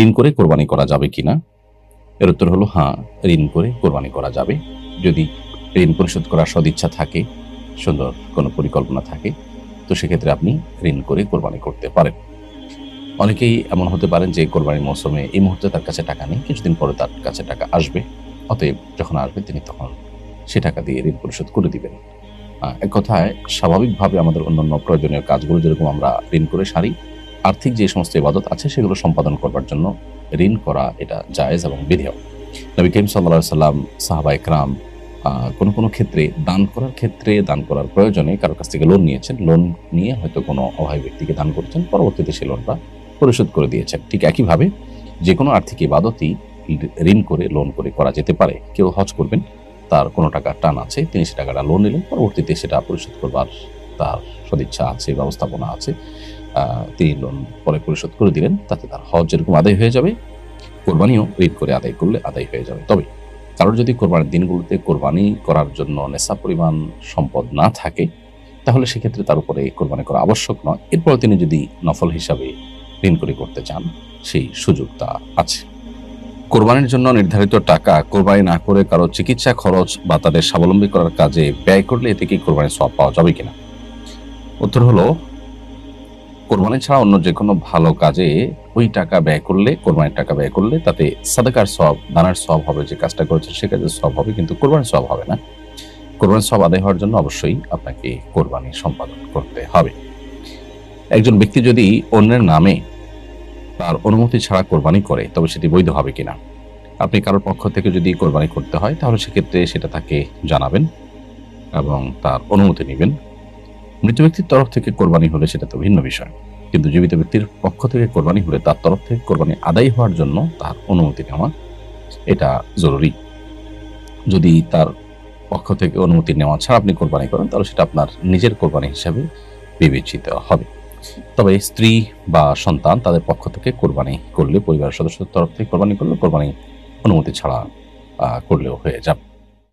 ঋণ করে কোরবানি করা যাবে কিনা? এর উত্তর হলো হ্যাঁ ঋণ করে কোরবানি করা যাবে। যদি ঋণ পরিশোধ করার সদিচ্ছা থাকে, সুন্দর কোনো পরিকল্পনা থাকে, তো সেক্ষেত্রে আপনি ঋণ করে কোরবানি করতে পারেন। অনেকেই এমন হতে পারেন যে কোরবানির মৌসুমে এই মুহূর্তে তার কাছে টাকা নেই, কিছুদিন পরে তার কাছে টাকা আসবে। অতএব যখন আসবে, তিনি তখন সে টাকা দিয়ে ঋণ পরিশোধ করে দিবেন। এক কথায়, স্বাভাবিকভাবে আমাদের অন্যান্য প্রয়োজনীয় কাজগুলো যেরকম আমরা ঋণ করে সারি আর্থিক যে সমস্ত ইবাদত আছে, সেগুলো সম্পাদন করবার জন্য ঋণ করা এটা জায়েজ এবং বিধেয় নবী করিম সাল্লা সাল্লাম সাহাবা ইকরাম কোনো কোনো ক্ষেত্রে দান করার ক্ষেত্রে, দান করার প্রয়োজনে কারোর কাছ থেকে লোন নিয়েছেন। লোন নিয়ে হয়তো কোনো অভাবী ব্যক্তিকে দান করেছেন, পরবর্তীতে সেই লোনটা পরিশোধ করে দিয়েছেন। ঠিক একইভাবে যে কোনো আর্থিক ইবাদতই ঋণ করে লোন করে করা যেতে পারে। কেউ হজ করবেন, তার কোনো টাকা টান আছে, তিনি সে টাকাটা লোন নিলেন, পরবর্তীতে সেটা পরিশোধ করবার তার সদিচ্ছা আছে, ব্যবস্থাপনা আছে। তিনি লোন পরে পরিশোধ করে দিলেন, তাতে তার হজ যেরকম আদায় হয়ে যাবে, কোরবানিও ঋণ করে আদায় করলে আদায় হয়ে যাবে। তবে কারোর যদি কোরবানির দিনগুলোতে কোরবানি করার জন্য নেশা পরিমাণ সম্পদ না থাকে, তাহলে সেক্ষেত্রে তার উপরে কোরবানি করা আবশ্যক নয়। এরপর তিনি যদি নফল হিসাবে ঋণ করে করতে চান, সেই সুযোগটা আছে। কোরবানির জন্য নির্ধারিত টাকা কোরবানি না করে কারও চিকিৎসা খরচ বা তাদের স্বাবলম্বী করার কাজে ব্যয় করলে এতে কি কোরবানির সব পাওয়া যাবে কিনা? উত্তর হলো কোরবানি ছাড়া অন্য যে কোনো ভালো কাজে ওই টাকা ব্যয় করলে, কোরবানির টাকা ব্যয় করলে তাতে সাদাকার সব দানার সব হবে, যে কাজটা করেছেন সে কাজের সব হবে, কিন্তু কোরবানির সব হবে না। কোরবানির সব আদায় হওয়ার জন্য অবশ্যই আপনাকে কোরবানি সম্পাদন করতে হবে। একজন ব্যক্তি যদি অন্যের নামে তার অনুমতি ছাড়া কোরবানি করে, তবে সেটি বৈধ হবে কিনা? আপনি কারোর পক্ষ থেকে যদি কোরবানি করতে হয়, তাহলে সেক্ষেত্রে সেটা তাকে জানাবেন এবং তার অনুমতি নেবেন। মৃত ব্যক্তির তরফ থেকে কোরবানি হলে সেটা তো ভিন্ন বিষয়। কিন্তু জীবিত ব্যক্তির পক্ষ থেকে কোরবানি হলে তার তরফ থেকে কোরবানি আদায় হওয়ার জন্য তার অনুমতি নেওয়া, এটা জরুরি। যদি তার পক্ষ থেকে অনুমতি নেওয়া ছাড়া আপনি কোরবানি করেন, তাহলে সেটা আপনার নিজের কোরবানি হিসাবে বিবেচিত হবে। তবে স্ত্রী বা সন্তান তাদের পক্ষ থেকে কোরবানি করলে, পরিবারের সদস্যদের তরফ থেকে কোরবানি করলে কোরবানি অনুমতি ছাড়া করলেও হয়ে যাবে।